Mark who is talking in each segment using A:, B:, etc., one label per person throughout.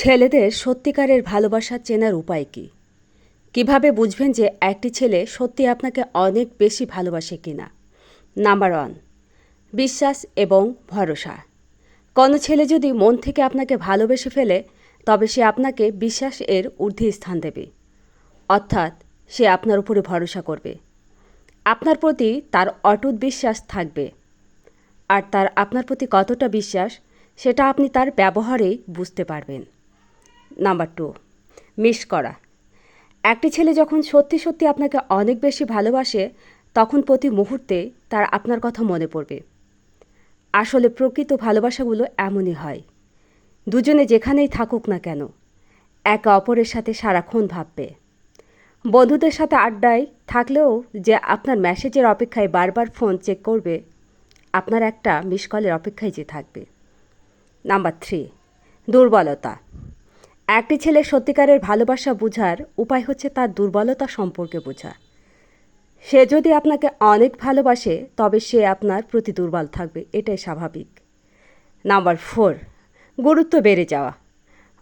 A: ছেলেদের সত্যিকারের ভালোবাসা চেনার উপায় কী? কীভাবে বুঝবেন যে একটি ছেলে সত্যি আপনাকে অনেক বেশি ভালোবাসে কিনা? নাম্বার ওয়ান বিশ্বাস এবং ভরসা। কোনো ছেলে যদি মন থেকে আপনাকে ভালোবেসে ফেলে, তবে সে আপনাকে বিশ্বাস এর ঊর্ধ্বে স্থান দেবে। অর্থাৎ সে আপনার উপরে ভরসা করবে। আপনার প্রতি তার অটুট বিশ্বাস থাকবে। আর তার আপনার প্রতি কতটা বিশ্বাস, সেটা আপনি তার ব্যবহারেই বুঝতে পারবেন। নাম্বার টু, মিস করা। একটি ছেলে যখন সত্যি সত্যি আপনাকে অনেক বেশি ভালোবাসে, তখন প্রতি মুহূর্তে তার আপনার কথা মনে পড়বে। আসলে প্রকৃত ভালোবাসাগুলো এমনই হয়। দুজনে যেখানেই থাকুক না কেন, একে অপরের সাথে সারাক্ষণ ভাববে। বন্ধুদের সাথে আড্ডায় থাকলেও যে আপনার মেসেজের অপেক্ষায় বারবার ফোন চেক করবে, আপনার একটা মিস কলের অপেক্ষায় যে থাকবে। নাম্বার থ্রি, দুর্বলতা। একটি ছেলে সত্যিকারের ভালোবাসা বোঝার উপায় হচ্ছে তার দুর্বলতা সম্পর্কে বোঝা। সে যদি আপনাকে অনেক ভালোবাসে, তবে সে আপনার প্রতি দুর্বল থাকবে, এটাই স্বাভাবিক। নাম্বার ফোর, গুরুত্ব বেড়ে যাওয়া।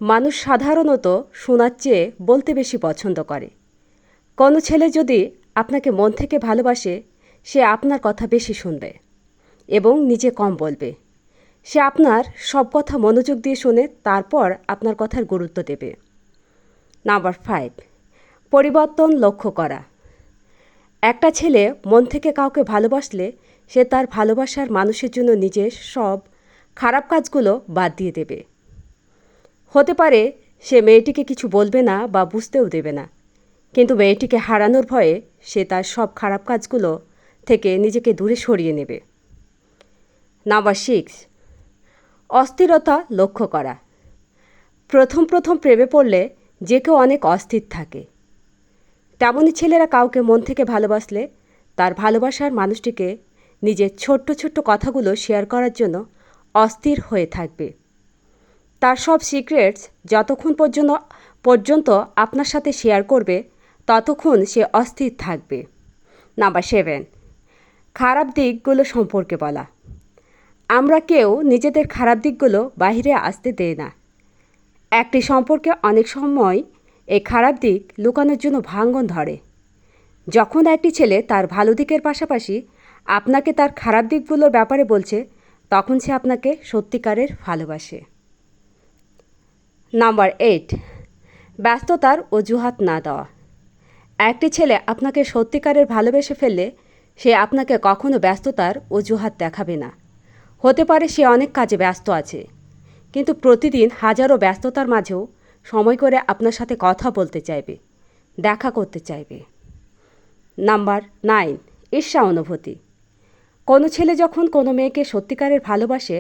A: মানুষ সাধারণত শোনার চেয়ে বলতে বেশি পছন্দ করে। কোনো ছেলে যদি আপনাকে মন থেকে ভালোবাসে, সে আপনার কথা বেশি শুনবে এবং নিজে কম বলবে। সে আপনার সব কথা মনোযোগ দিয়ে শুনে তারপর আপনার কথার গুরুত্ব দেবে। নাম্বার ফাইভ, পরিবর্তন লক্ষ্য করা। একটা ছেলে মন থেকে কাউকে ভালোবাসলে সে তার ভালোবাসার মানুষের জন্য নিজের সব খারাপ কাজগুলো বাদ দিয়ে দেবে। হতে পারে সে মেয়েটিকে কিছু বলবে না বা বুঝতেও দেবে না, কিন্তু মেয়েটিকে হারানোর ভয়ে সে তার সব খারাপ কাজগুলো থেকে নিজেকে দূরে সরিয়ে নেবে। নাম্বার সিক্স অস্থিরতা লক্ষ্য করা। প্রথম প্রথম প্রেমে পড়লে যে কেউ অনেক অস্থির থাকে। তেমনই ছেলেরা কাউকে মন থেকে ভালোবাসলে তার ভালোবাসার মানুষটিকে নিজের ছোট্ট ছোট্ট কথাগুলো শেয়ার করার জন্য অস্থির হয়ে থাকবে। তার সব সিক্রেটস যতক্ষণ পর্যন্ত পর্যন্ত আপনার সাথে শেয়ার করবে, ততক্ষণ সে অস্থির থাকবে। নাম্বার সেভেন, খারাপ দিকগুলো সম্পর্কে বলা। আমরা কেউ নিজেদের খারাপ দিকগুলো বাহিরে আসতে দেয় না। একটি সম্পর্কে অনেক সময় এই খারাপ দিক লুকানোর জন্য ভাঙ্গন ধরে। যখন একটি ছেলে তার ভালো দিকের পাশাপাশি আপনাকে তার খারাপ দিকগুলোর ব্যাপারে বলছে, তখন সে আপনাকে সত্যিকারের ভালোবাসে। নাম্বার এইট, ব্যস্ততার অজুহাত না দেওয়া। একটি ছেলে আপনাকে সত্যিকারের ভালোবেসে ফেললে সে আপনাকে কখনো ব্যস্ততার অজুহাত দেখাবে না। হতে পারে সে অনেক কাজে ব্যস্ত আছে। কিন্তু প্রতিদিন হাজারো ব্যস্ততার মাঝেও সময় করে আপনার সাথে কথা বলতে চাইবে, দেখা করতে চাইবে। নাম্বার নাইন, ঈর্ষা অনুভূতি। কোনো ছেলে যখন কোনো মেয়েকে সত্যিকারের ভালোবাসে